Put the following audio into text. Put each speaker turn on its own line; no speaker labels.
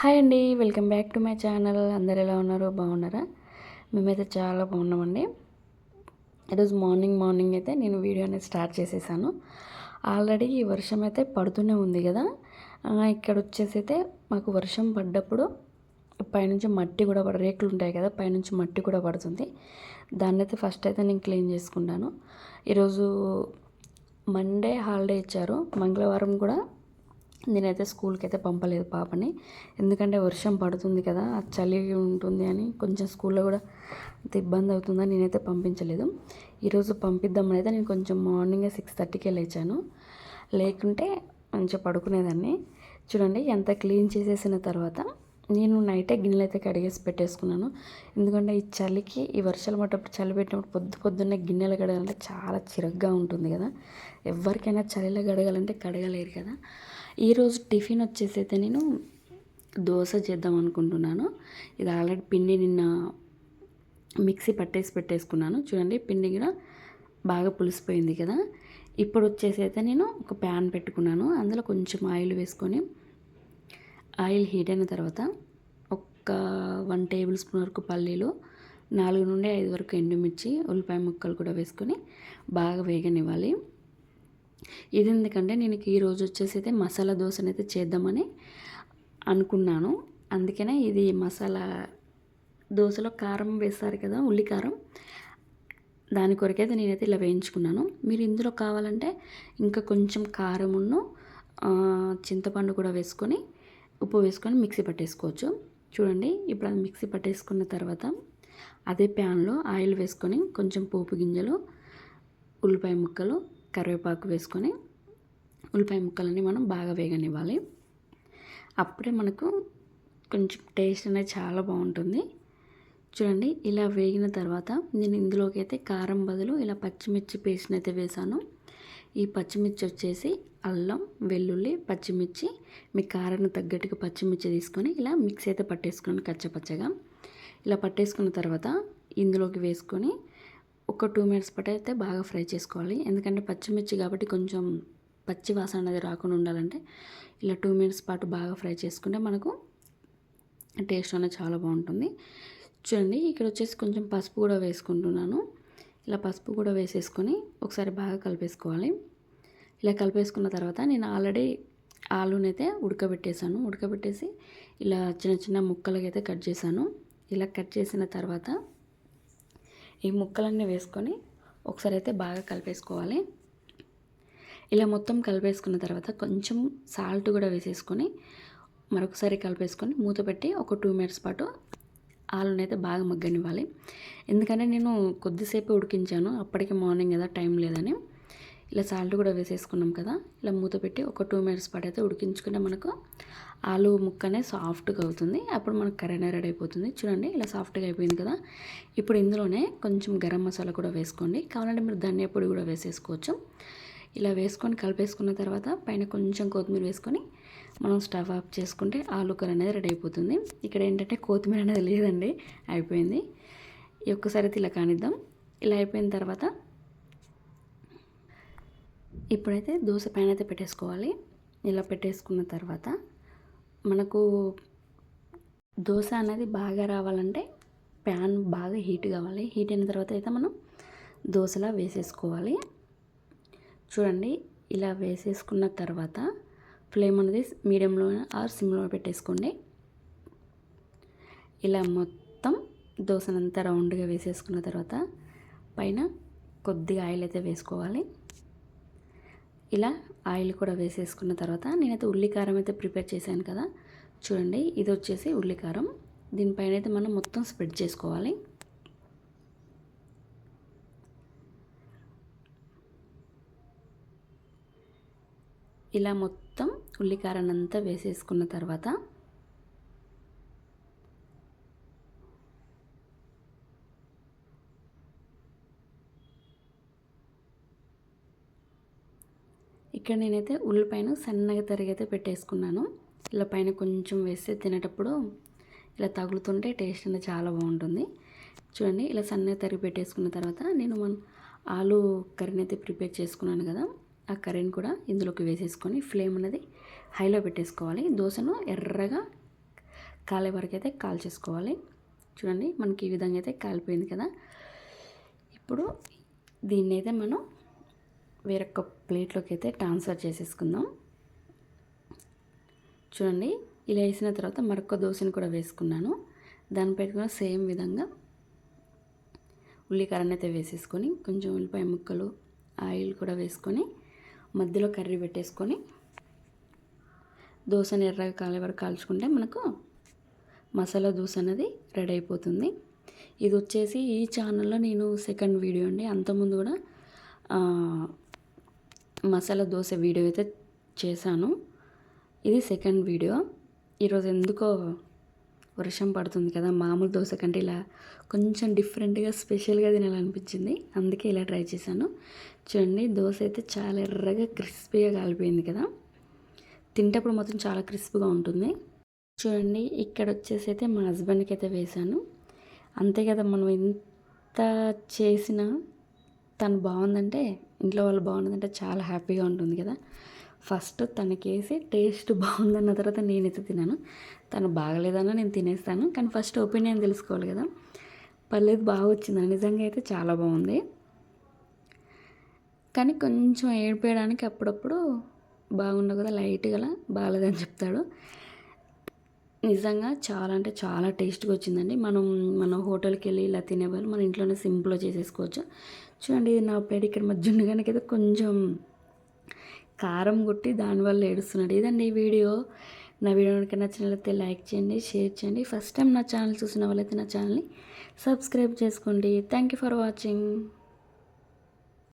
Hi అండి welcome back to my channel. అందరు ఎలా ఉన్నారు? బాగున్నారా? మేమైతే చాలా బాగున్నామండి. ఈరోజు మార్నింగ్ మార్నింగ్ అయితే నేను వీడియో అనేది స్టార్ట్ చేసేసాను. ఆల్రెడీ ఈ వర్షం అయితే పడుతూనే ఉంది కదా. ఇక్కడ వచ్చేసి అయితే మాకు వర్షం పడ్డప్పుడు పైనుంచి మట్టి కూడా పడ రేకులు ఉంటాయి కదా పైనుంచి మట్టి కూడా పడుతుంది. దాన్ని అయితే ఫస్ట్ అయితే నేను క్లీన్ చేసుకుంటాను ఈరోజు మండే హాలిడే ఇచ్చారు. మంగళవారం కూడా నేనైతే స్కూల్కి అయితే పంపలేదు పాపని. ఎందుకంటే వర్షం పడుతుంది కదా చలి ఉంటుంది అని కొంచెం స్కూల్లో కూడా అంత ఇబ్బంది అవుతుందని నేనైతే పంపించలేదు. ఈరోజు పంపిద్దామని అయితే నేను కొంచెం మార్నింగే సిక్స్ థర్టీకే లేచాను. లేకుంటే మంచిగా పడుకునేదాన్ని. చూడండి ఎంత క్లీన్ చేసేసిన తర్వాత నేను నైటే గిన్నెలు అయితే కడిగేసి పెట్టేసుకున్నాను. ఎందుకంటే ఈ చలికి ఈ వర్షాలు పడ్డప్పుడు చలి పెట్టినప్పుడు పొద్దు పొద్దున్నే గిన్నెలు కడగాలంటే చాలా చిరగ్గా ఉంటుంది కదా. ఎవరికైనా చలిలో కడగాలంటే కడగలేరు కదా. ఈరోజు టిఫిన్ వచ్చేసి అయితే నేను దోశ చేద్దాం అనుకుంటున్నాను. ఇది ఆల్రెడీ పిండి నిన్న మిక్సీ పట్టేసి పెట్టేసుకున్నాను. చూడండి పిండి కూడా బాగా పులిసిపోయింది కదా. ఇప్పుడు వచ్చేసి అయితే నేను ఒక ప్యాన్ పెట్టుకున్నాను. అందులో కొంచెం ఆయిల్ వేసుకొని ఆయిల్ హీట్ అయిన తర్వాత ఒక వన్ టేబుల్ స్పూన్ వరకు పల్లీలు నాలుగు నుండి ఐదు వరకు ఎండుమిర్చి ఉల్లిపాయ ముక్కలు కూడా వేసుకొని బాగా వేగనివ్వాలి. ఇది ఎందుకంటే నేను ఈరోజు వచ్చేసి అయితే మసాలా దోశనైతే అయితే చేద్దామని అనుకున్నాను. అందుకనే ఇది మసాలా దోశలో కారం వేస్తారు కదా ఉల్లి కారం. దాని కొరకైతే నేనైతే ఇలా వేయించుకున్నాను. మీరు ఇందులో కావాలంటే ఇంకా కొంచెం కారమును చింతపండు కూడా వేసుకొని ఉప్పు వేసుకొని మిక్సీ పట్టేసుకోవచ్చు. చూడండి ఇప్పుడు అది మిక్సీ పట్టేసుకున్న తర్వాత అదే ప్యాన్లో ఆయిల్ వేసుకొని కొంచెం పోపు గింజలు ఉల్లిపాయ ముక్కలు కరివేపాకు వేసుకొని ఉల్లిపాయ ముక్కలన్నీ మనం బాగా వేగనివ్వాలి. అప్పుడే మనకు కొంచెం టేస్ట్ అనేది చాలా బాగుంటుంది. చూడండి ఇలా వేగిన తర్వాత నేను ఇందులోకి అయితే కారం బదులు ఇలా పచ్చిమిర్చి పేస్ట్ని అయితే వేసాను ఈ పచ్చిమిర్చి వచ్చేసి అల్లం వెల్లుల్లి పచ్చిమిర్చి మీ కారాన్ని తగ్గట్టుగా పచ్చిమిర్చి తీసుకొని ఇలా మిక్స్ అయితే పట్టేసుకోండి కచ్చపచ్చగా. ఇలా పట్టేసుకున్న తర్వాత ఇందులోకి వేసుకొని ఒక టూ మినిట్స్ పాటు అయితే బాగా ఫ్రై చేసుకోవాలి. ఎందుకంటే పచ్చిమిర్చి కాబట్టి కొంచెం పచ్చి వాసన అనేది రాకుండా ఉండాలంటే ఇలా టూ మినిట్స్ పాటు బాగా ఫ్రై చేసుకుంటే మనకు టేస్ట్ అనేది చాలా బాగుంటుంది. చూడండి ఇక్కడ వచ్చేసి కొంచెం పసుపు కూడా వేసుకుంటున్నాను. ఇలా పసుపు కూడా వేసేసుకొని ఒకసారి బాగా కలిపేసుకోవాలి. ఇలా కలిపేసుకున్న తర్వాత నేను ఆల్రెడీ ఆలునైతే ఉడకబెట్టేశాను. ఉడకబెట్టేసి ఇలా చిన్న చిన్న ముక్కలకి అయితే కట్ చేశాను. ఇలా కట్ చేసిన తర్వాత ఈ ముక్కలన్నీ వేసుకొని ఒకసారి అయితే బాగా కలిపేసుకోవాలి. ఇలా మొత్తం కలిపేసుకున్న తర్వాత కొంచెం సాల్ట్ కూడా వేసేసుకొని మరొకసారి కలిపేసుకొని మూత పెట్టి ఒక టూ మినిట్స్ పాటు ఆలుని అయితే బాగా మగ్గనివ్వాలి. ఎందుకంటే నేను కొద్దిసేపు ఉడికించాను. అప్పటికి మార్నింగ్ కదా టైం లేదని. ఇలా సాల్ట్ కూడా వేసేసుకున్నాం కదా ఇలా మూత పెట్టి ఒక టూ మినిట్స్ పాటు అయితే ఉడికించుకుంటే మనకు ఆలు ముక్కనే సాఫ్ట్గా అవుతుంది. అప్పుడు మనకు కర్రీ అనేది రెడీ అయిపోతుంది. చూడండి ఇలా సాఫ్ట్గా అయిపోయింది కదా. ఇప్పుడు ఇందులోనే కొంచెం గరం మసాలా కూడా వేసుకోండి. కావాలంటే మీరు ధనియా పొడి కూడా వేసేసుకోవచ్చు. ఇలా వేసుకొని కలిపేసుకున్న తర్వాత పైన కొంచెం కొత్తిమీర వేసుకొని మనం స్టవ్ ఆఫ్ చేసుకుంటే ఆలు కర్రీ అనేది రెడీ అయిపోతుంది. ఇక్కడ ఏంటంటే కొత్తిమీర అనేది లేదండి అయిపోయింది. ఒక్కసారి అయితే ఇలా కానిద్దాం. ఇలా అయిపోయిన తర్వాత ఇప్పుడైతే దోశ పైన అయితే పెట్టేసుకోవాలి. ఇలా పెట్టేసుకున్న తర్వాత మనకు దోశ అనేది బాగా రావాలంటే ప్యాన్ బాగా హీట్ కావాలి. హీట్ అయిన తర్వాత అయితే మనం దోశలా వేసేసుకోవాలి. చూడండి ఇలా వేసేసుకున్న తర్వాత ఫ్లేమ్ అనేది మీడియంలో ఆర్ సిమ్లో పెట్టేసుకోండి. ఇలా మొత్తం దోశనంతా రౌండ్గా వేసేసుకున్న తర్వాత పైన కొద్దిగా ఆయిల్ అయితే వేసుకోవాలి. ఇలా ఆయిల్ కూడా వేసేసుకున్న తర్వాత నేనైతే ఉల్లికారం అయితే ప్రిపేర్ చేశాను కదా. చూడండి ఇది వచ్చేసి ఉల్లికారం. దీనిపైన అయితే మనం మొత్తం స్ప్రెడ్ చేసుకోవాలి. ఇలా మొత్తం ఉల్లికారాన్ని అంతా వేసేసుకున్న తర్వాత ఇక్కడ నేనైతే ఉల్లిపాయను సన్నగా తరిగైతే పెట్టేసుకున్నాను. ఇలా పైన కొంచెం వేస్తే తినేటప్పుడు ఇలా తగులుతుంటే టేస్ట్ అనేది చాలా బాగుంటుంది. చూడండి ఇలా సన్నగా తరిగి పెట్టేసుకున్న తర్వాత నేను మన ఆలు కర్రీని అయితే ప్రిపేర్ చేసుకున్నాను కదా ఆ కర్రీని కూడా ఇందులోకి వేసేసుకొని ఫ్లేమ్ అనేది హైలో పెట్టేసుకోవాలి. దోశను ఎర్రగా కాలే వరకు అయితే కాల్చేసుకోవాలి. చూడండి మనకి ఈ విధంగా అయితే కాలిపోయింది కదా. ఇప్పుడు దీన్ని అయితే మనం వేరొక ప్లేట్లోకి అయితే ట్రాన్స్ఫర్ చేసేసుకుందాం. చూడండి ఇలా వేసిన తర్వాత మరొక దోశని కూడా వేసుకున్నాను. దానిపై కూడా సేమ్ విధంగా ఉల్లికారాన్ని అయితే వేసేసుకొని కొంచెం ఉల్లిపాయ ముక్కలు ఆయిల్ కూడా వేసుకొని మధ్యలో కర్రీ పెట్టేసుకొని దోశని ఎర్రగా కాలే వరకు కాల్చుకుంటే మనకు మసాలా దోశ అనేది రెడీ అయిపోతుంది. ఇది వచ్చేసి ఈ ఛానల్లో నేను సెకండ్ వీడియో అండి. అంతకుముందు కూడా మసాలా దోశ వీడియో అయితే చేశాను. ఇది సెకండ్ వీడియో. ఈరోజు ఎందుకో వర్షం పడుతుంది కదా మామూలు దోశ కంటే ఇలా కొంచెం డిఫరెంట్గా స్పెషల్గా తినాలనిపించింది. అందుకే ఇలా ట్రై చేశాను. చూడండి దోశ అయితే చాలా ఎర్రగా క్రిస్పీగా కాలిపోయింది కదా. తింటప్పుడు మాత్రం చాలా క్రిస్పీగా ఉంటుంది. చూడండి ఇక్కడ వచ్చేసి అయితే మా హస్బెండ్కి అయితే వేశాను. అంతే కదా మనం ఎంత చేసినా తను బాగుందంటే ఇంట్లో వాళ్ళు బాగుందంటే చాలా హ్యాపీగా ఉంటుంది కదా. ఫస్ట్ తనకేసి టేస్ట్ బాగుందన్న తర్వాత నేనైతే తిన్నాను తను బాగలేదన్నా నేను తినేస్తాను. కానీ ఫస్ట్ ఒపీనియన్ తెలుసుకోవాలి కదా. పర్లేదు బాగా వచ్చింది నిజంగా అయితే చాలా బాగుంది. కానీ కొంచెం ఏడిపోయడానికి అప్పుడప్పుడు బాగుండవు కదా లైట్గా బాగాలేదని చెప్తాడు. నిజంగా చాలా అంటే చాలా టేస్ట్గా వచ్చిందండి. మనం మన హోటల్కి వెళ్ళి ఇలా తినేవాళ్ళు మన ఇంట్లోనే సింపుల్గా చేసేసుకోవచ్చు. చూడండి నా పేడ ఇక్కడ మా జున్నుగానికి అయితే కొంచెం కారం కొట్టి దానివల్ల ఏడుస్తున్నాడు. ఇదండి ఈ వీడియో. నా వీడియో కనుక నచ్చినట్లయితే లైక్ చేయండి షేర్ చేయండి. ఫస్ట్ టైం నా ఛానల్ చూసిన వాళ్ళైతే నా ఛానల్ని సబ్స్క్రైబ్ చేసుకోండి. Thank you for watching.